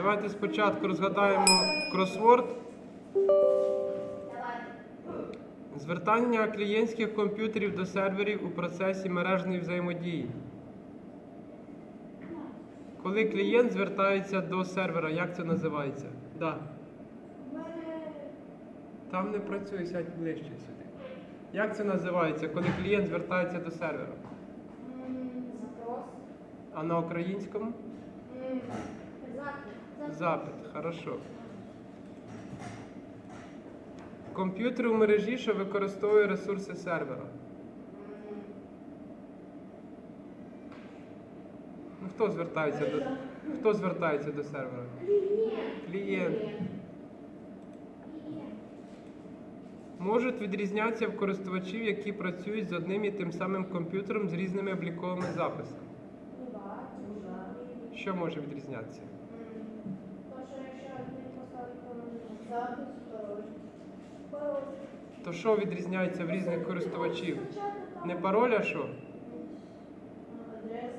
Давайте спочатку розгадаємо кросворд. Звертання клієнтських комп'ютерів до серверів у процесі мережної взаємодії. Коли клієнт звертається до сервера, як це називається? Да. Там не працює, сядь ближче сюди. Як це називається, коли клієнт звертається до сервера? Запрос. А на українському? Запит. Запит, хорошо. Комп'ютер у мережі, що використовує ресурси сервера. Ну, хто звертається до хто звертається до сервера? Клієнт. Можуть відрізнятися в користувачів, які працюють з одним і тим самим комп'ютером з різними обліковими записами. Що може відрізнятися? То що відрізняється в різних користувачів? Не пароль, а що? Адрес.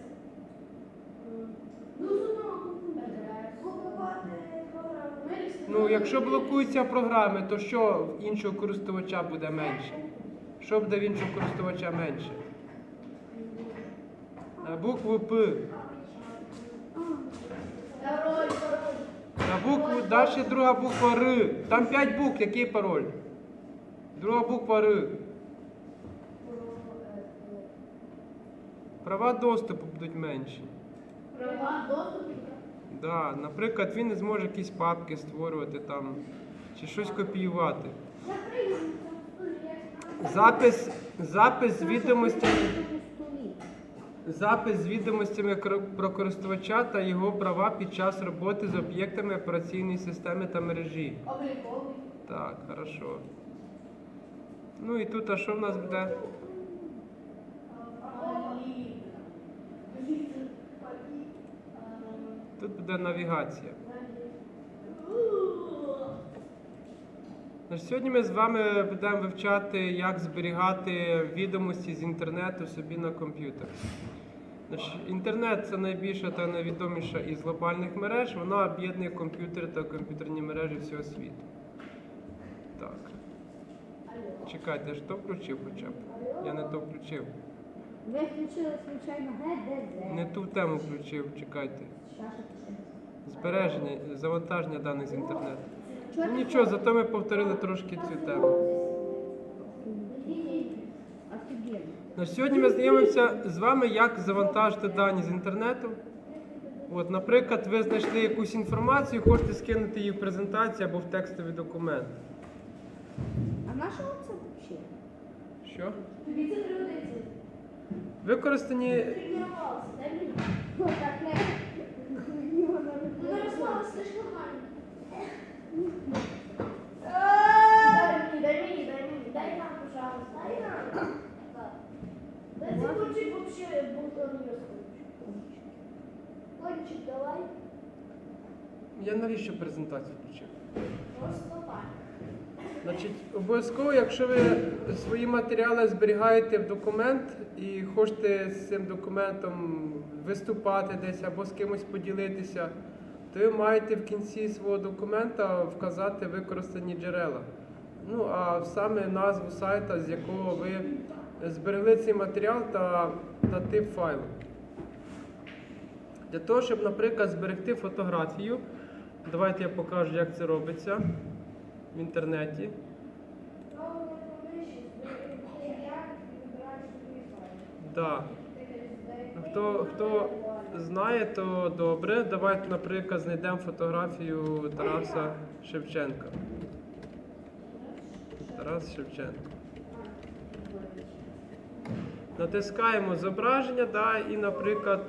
Ну, якщо блокуються програми, то що в іншого користувача буде менше? Що буде в іншого користувача менше? Букву П. Пароль. На букву, далі друга буква Р. Там 5 букв, який пароль? Друга буква Р. Права доступу будуть менші. Права доступу. Да, наприклад, він не зможе якісь папки створювати там чи щось копіювати. Запис, запис з відомостями, запис з відомостями про користувача та його права під час роботи з об'єктами операційної системи та мережі. Обліковий. Так, хорошо. Ну і тут, а що в нас буде? Тут буде навігація. Сьогодні ми з вами будемо вивчати, як зберігати відомості з інтернету собі на комп'ютер. Інтернет це найбільша та найвідоміша із глобальних мереж. Вона об'єднує комп'ютери та комп'ютерні мережі всього світу. Так. Чекайте, я ж то включив хоча б. Я не то включив. Ви включили, звичайно, ГДЗ. Не ту тему включив, чекайте. Збереження, завантаження даних з інтернету. Ну Чорний нічого, зато ми повторили трошки цю тему. На сьогодні ми знайомимося з вами, як завантажити дані з інтернету. От, наприклад, ви знайшли якусь інформацію, хочете скинути її в презентацію або в текстовий документ. А на що це взагалі? Що? Тобі це пригодиться. Використані Тренувалася, дай мені. Ну, так не. Ну, Ярослава, це ж кохання. Дай мені, дай мені, дай мені, дай нам, пожалуйста, дай нам. Так. Дай цей кончик вообще будто не розкручу. Кончик давай. Я навіщо презентацію включив? Просто так. Значить, обов'язково, якщо ви свої матеріали зберігаєте в документ і хочете з цим документом виступати десь або з кимось поділитися, то ви маєте в кінці свого документа вказати використані джерела. Ну а саме назву сайта, з якого ви зберегли цей матеріал та, та тип файлу. Для того, щоб, наприклад, зберегти фотографію, давайте я покажу, як це робиться в інтернеті. Да. Ну, Хто, хто знає, то добре. Давайте, наприклад, знайдемо фотографію Тараса Шевченка. Тарас Шевченко. Натискаємо зображення, да, і, наприклад,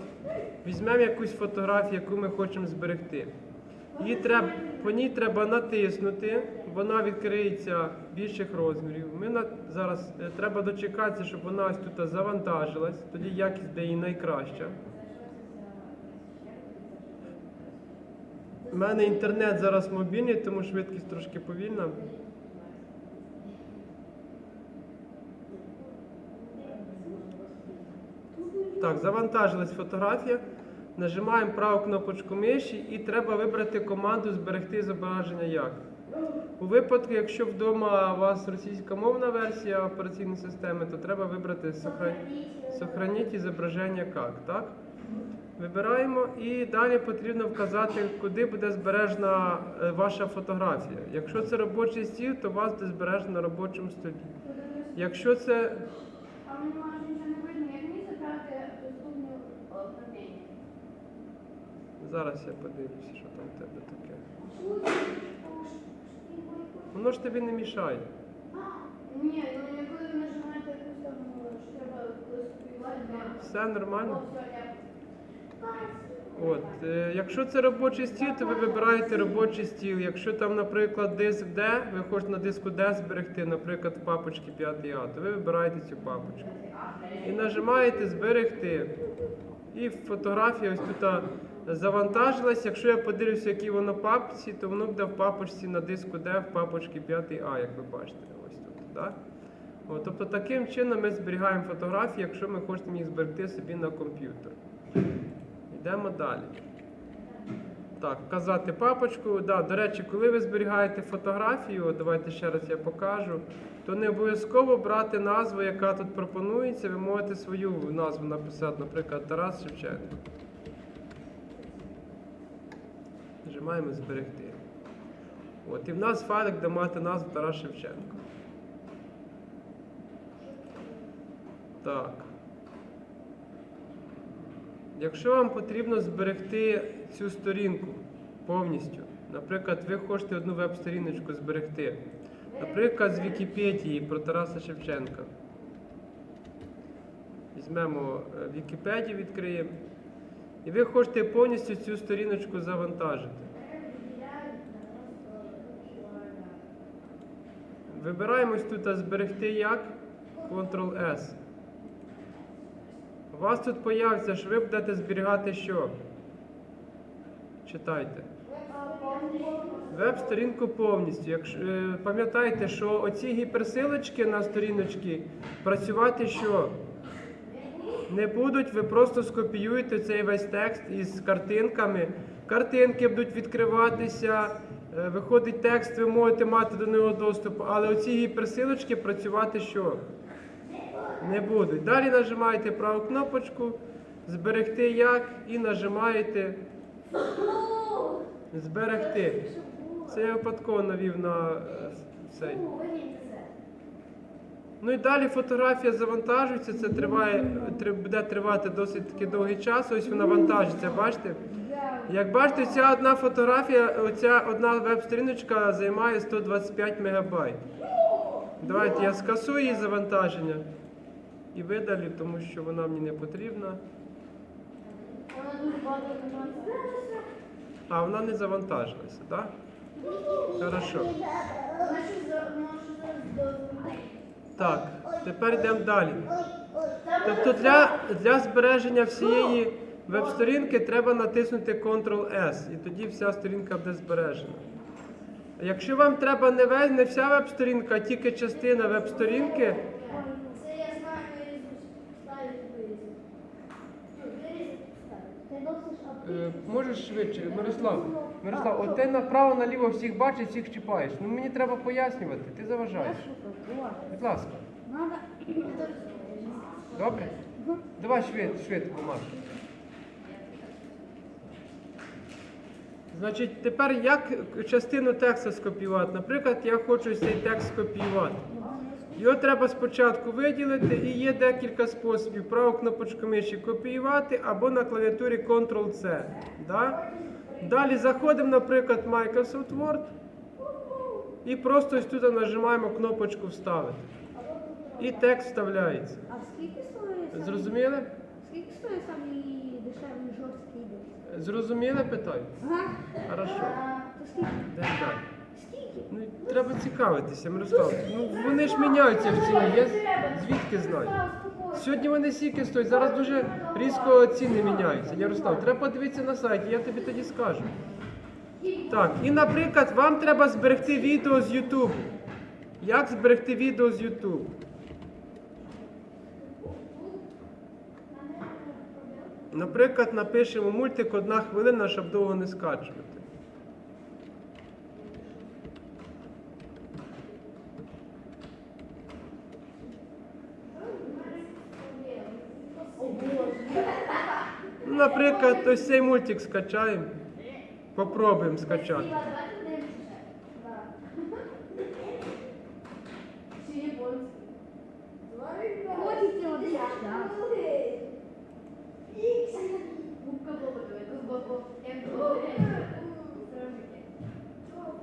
візьмемо якусь фотографію, яку ми хочемо зберегти. Її треба, по ній треба натиснути, вона відкриється більших розмірів. Ми на, зараз е, треба дочекатися, щоб вона ось тут завантажилась, тоді якість буде її найкраща. У мене інтернет зараз мобільний, тому швидкість трошки повільна. Так, завантажилась фотографія. Нажимаємо праву кнопочку миші і треба вибрати команду зберегти зображення як. У випадку, якщо вдома у вас російськомовна версія операційної системи, то треба вибрати «Сохра- Сохраніть зображення як, так? Вибираємо і далі потрібно вказати, куди буде збережена е, ваша фотографія. Якщо це робочий стіл, то у вас буде збережено на робочому столі. Якщо це А мені нічого не видно, як мені забрати доступну управління? зараз я подивлюся, що там в тебе таке. Воно ж тобі не мішає. Ні, ну коли ви нажимаєте якусь там, що треба скопіювати. Все нормально. От, е, якщо це робочий стіл, то ви вибираєте робочий стіл. Якщо там, наприклад, диск D, ви хочете на диску D зберегти, наприклад, в папочці 5А, то ви вибираєте цю папочку. І нажимаєте зберегти. І фотографія ось тут завантажилась. Якщо я подивлюся, які воно папці, то воно буде в папочці на диску D в папочці 5А, як ви бачите. Ось тут. Да? От, тобто таким чином ми зберігаємо фотографії, якщо ми хочемо їх зберегти собі на комп'ютер. Йдемо далі. Так, вказати папочку. Да, до речі, коли ви зберігаєте фотографію, давайте ще раз я покажу, то не обов'язково брати назву, яка тут пропонується. Ви можете свою назву написати, наприклад, Тарас Шевченко. Нажимаємо зберегти. От, і в нас файлик, де мати назву Тарас Шевченко. Так. Якщо вам потрібно зберегти цю сторінку повністю, наприклад, ви хочете одну веб-сторіночку зберегти, наприклад, з Вікіпедії про Тараса Шевченка. Візьмемо е, Вікіпедію, відкриємо. І ви хочете повністю цю сторіночку завантажити. Вибираємо ось тут зберегти як Ctrl-S. У вас тут появиться, що ви будете зберігати що? Читайте. Веб-сторінку повністю. Е, пам'ятайте, що оці гіперсилочки на сторіночки працювати що? Не будуть, ви просто скопіюєте цей весь текст із картинками. Картинки будуть відкриватися, е, виходить текст, ви можете мати до нього доступ, але оці гіперсилочки працювати що? Не будуть. Далі нажимаєте праву кнопочку, зберегти як і нажимаєте зберегти. Це я випадково навів на е, цей. Ну і далі фотографія завантажується, це триває, три- буде тривати досить таки довгий час. Ось вона вантажиться, бачите? Як бачите, ця одна фотографія, оця одна веб-сторіночка займає 125 мегабайт. Давайте я скасую її завантаження і видалю, тому що вона мені не потрібна. А, вона не завантажилася, так? Хорошо. Так, тепер йдемо далі. Тобто для, для збереження всієї веб-сторінки треба натиснути Ctrl-S, і тоді вся сторінка буде збережена. Якщо вам треба не вся веб-сторінка, а тільки частина веб-сторінки, Це я знаю, вирізати, ставити, вирізати. Ну, вирізати, ставити. Ти носиш е, можеш швидше, Мирослав. Мирослав, от ти направо-наліво всіх бачиш, всіх чіпаєш. Ну мені треба пояснювати, ти заважаєш. Будь ласка. Добре? Давай швид, швидко, Маш. Значить, тепер як частину тексту скопіювати? Наприклад, я хочу цей текст скопіювати. Його треба спочатку виділити і є декілька способів. Праву кнопочку миші копіювати або на клавіатурі Ctrl-C. Да? Далі заходимо, наприклад, в Microsoft Word і просто ось тут нажимаємо кнопочку Вставити. І текст вставляється. А скільки стоїть? Зрозуміли? Скільки стоїть самі дешеві жорсткий? Зрозуміли питаю? Ага. Хорошо. Скільки? Ну, треба цікавитися, Мирослав. Ну, вони ж міняються в ціні. Я звідки знаю? Сьогодні вони сіки стоять, зараз дуже різко ціни міняються. Ярослав, треба подивитися на сайті, я тобі тоді скажу. Так, і, наприклад, вам треба зберегти відео з YouTube. Як зберегти відео з YouTube? Наприклад, напишемо мультик одна хвилина, щоб довго не скачувати. Наприклад, ось цей мультик скачаємо. Попробуємо скачати.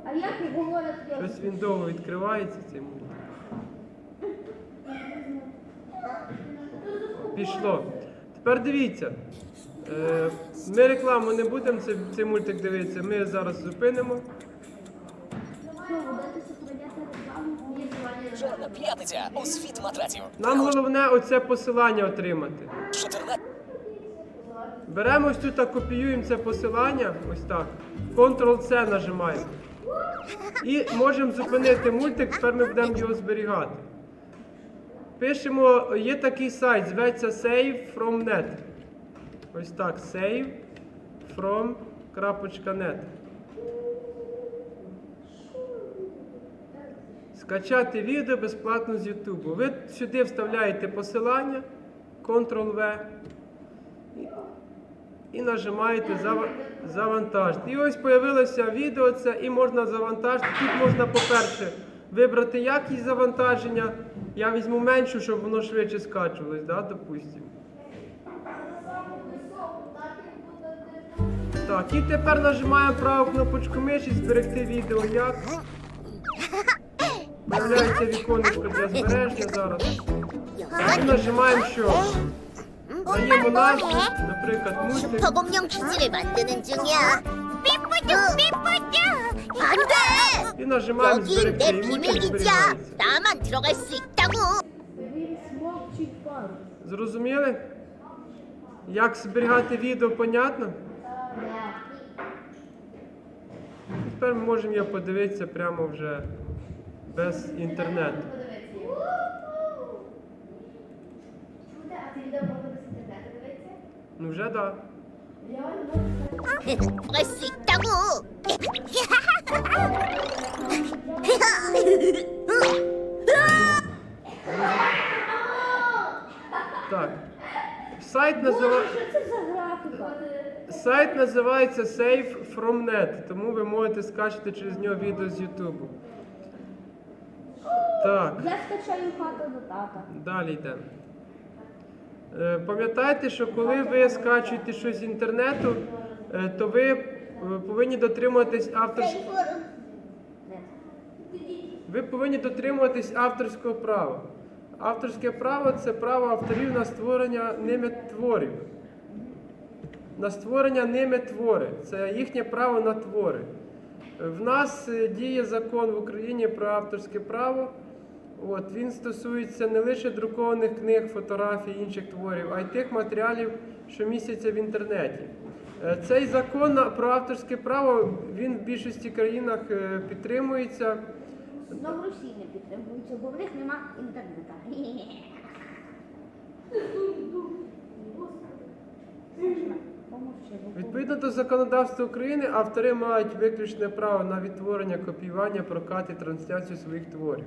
А як говорять Щось він довго відкривається, цей мультик. Пішло. Тепер дивіться. Е, Ми рекламу не будемо цей, цей мультик дивитися. Ми зараз зупинимо. П'ятниця у світ. Нам головне оце посилання отримати. 14 Беремо ось тут та копіюємо це посилання, ось так. Ctrl-C нажимаємо. І можемо зупинити мультик, тепер ми будемо його зберігати. Пишемо, є такий сайт, зветься Save from Net. Ось так, save from.net. Скачати відео безплатно з YouTube. Ви сюди вставляєте посилання, Ctrl-V і нажимаєте «Зава- завантажити. І ось появилося відео це і можна завантажити. Тут можна, по-перше, вибрати якість завантаження. Я візьму меншу, щоб воно швидше скачувалось, да, допустимо. Так, і тепер нажимаємо праву кнопочку миші, зберегти відео як. Появляється віконечко для збереження зараз. І нажимаємо що? Даємо назву, наприклад, мультик. 슈퍼공룡 퀴즈를 만드는 중이야. 삐뿌쭈 삐뿌쭈 안돼. І нажимаємо 여긴 зберегти. 내 І мультик 비밀 기지야. зберігається. 나만 들어갈 수 있다고. Він смокчить пару. Зрозуміли? Як зберігати відео, понятно? Тепер ми можемо я подивитися прямо вже без інтернету. Ну вже так. Ось тому. Так. Сайт називається. Що це за графіка? Сайт називається Save from Net, тому ви можете скачати через нього відео з Ютубу. Так. Я скачаю хату до тата. Далі йдемо. Е, Пам'ятайте, що коли ви скачуєте щось з інтернету, е, то ви е, повинні дотримуватись авторського. Ви повинні дотримуватись авторського права. Авторське право це право авторів на створення ними творів. На створення ними твори. Це їхнє право на твори. В нас е, діє закон в Україні про авторське право. От, він стосується не лише друкованих книг, фотографій, інших творів, а й тих матеріалів, що містяться в інтернеті. Е, Цей закон про авторське право він в більшості країнах е, підтримується. Ну, в Росії не підтримується, бо в них нема інтернету. Відповідно до законодавства України, автори мають виключне право на відтворення, копіювання, прокат і трансляцію своїх творів.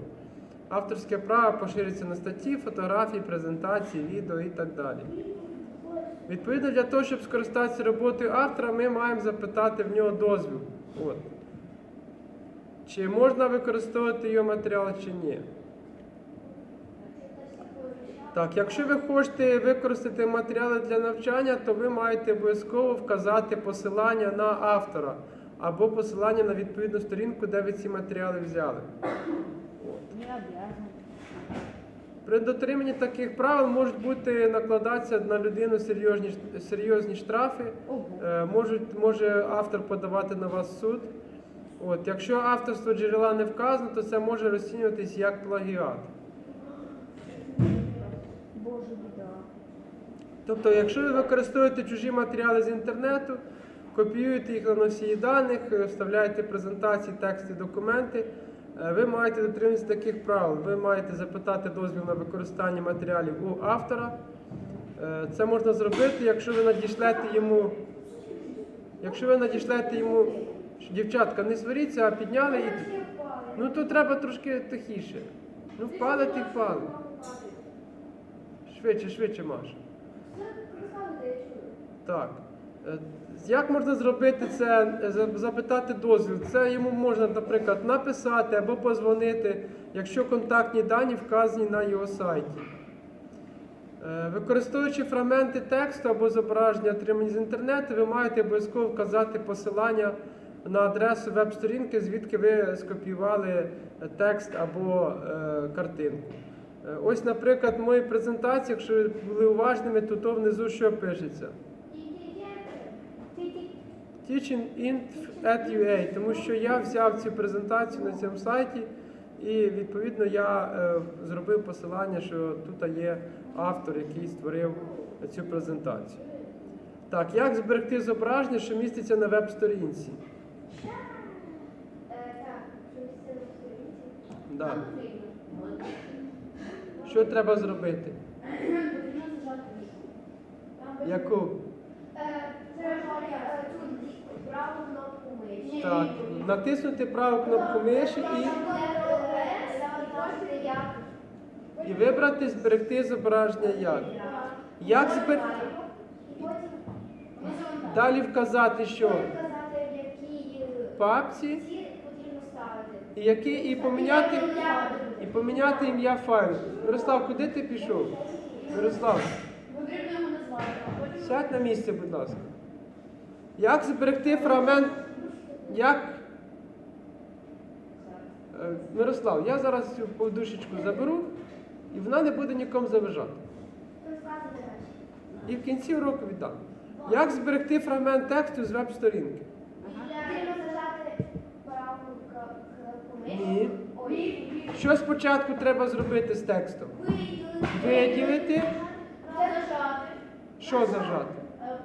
Авторське право поширюється на статті, фотографії, презентації, відео і так далі. Відповідно, для того, щоб скористатися роботою автора, ми маємо запитати в нього дозвіл. От. Чи можна використовувати його матеріал, чи ні. Так, якщо ви хочете використати матеріали для навчання, то ви маєте обов'язково вказати посилання на автора або посилання на відповідну сторінку, де ви ці матеріали взяли. При дотриманні таких правил можуть бути накладатися на людину серйозні, серйозні штрафи. Е, Можуть, може автор подавати на вас суд. От, якщо авторство джерела не вказано, то це може розцінюватись як плагіат. Боже, біда. Тобто, якщо ви використовуєте чужі матеріали з інтернету, копіюєте їх на носії даних, е, вставляєте презентації, тексти, документи, е, ви маєте дотримуватися таких правил. Ви маєте запитати дозвіл на використання матеріалів у автора. Е, Це можна зробити, якщо ви надішлете йому. Якщо ви надішлете йому. Дівчатка, не сваріться, а підняли і. Ну то треба трошки тихіше. Ну впали, ти впали. Швидше, швидше, Маша. Так. Е, Як можна зробити це, е, запитати дозвіл? Це йому можна, наприклад, написати або позвонити, якщо контактні дані вказані на його сайті. Е, Використовуючи фрагменти тексту або зображення, отримані з інтернету, ви маєте обов'язково вказати посилання на адресу веб-сторінки, звідки ви скопіювали текст або картинку. Е, Ось, наприклад, в моїй презентації, якщо ви були уважними, то, то внизу що пишеться? teaching.int.ua, тому що я взяв цю презентацію на цьому сайті і відповідно я е, зробив посилання, що тут є автор, який створив цю презентацію. Так, як зберегти зображення, що міститься на веб-сторінці? Да. Що треба зробити? Яку? Праву кнопку. Так, натиснути праву кнопку миші і, і вибрати зберегти зображення як. Як збер... Далі вказати, що папці і які і поміняти поміняти ім'я файлу. Мирослав, куди ти пішов? Мирослав, сядь на місце, будь ласка. Як зберегти фрагмент? Як? Е, Мирослав, я зараз цю подушечку заберу, і вона не буде нікому заважати. І в кінці уроку віддам. Як зберегти фрагмент тексту з веб-сторінки? Ні. Що спочатку треба зробити з текстом? Виділити. зажати. Що зажати? Е.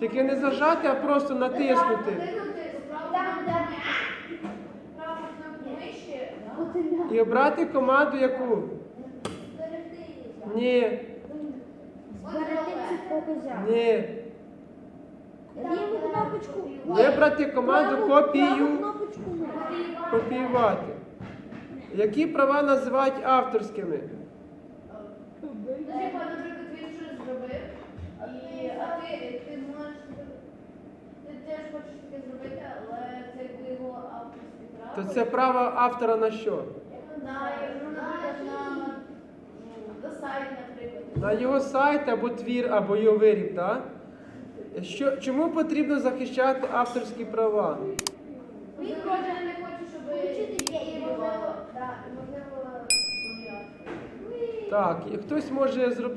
Тільки не зажати, а просто натиснути. І обрати команду яку? Ні, ні. Вибрати команду копію. Копіювати. Які права називають авторськими? Наприклад, він щось зробив, і, а ти, ти можеш, ти теж хочеш таке зробити, але це якби його авторське право. То це право автора на що? На, ну, наприклад, на, на сайт, наприклад. На його сайт або твір, або його виріб, так? Що, чому потрібно захищати авторські права? Він може не хоче, щоб її Так, і хтось може зробити.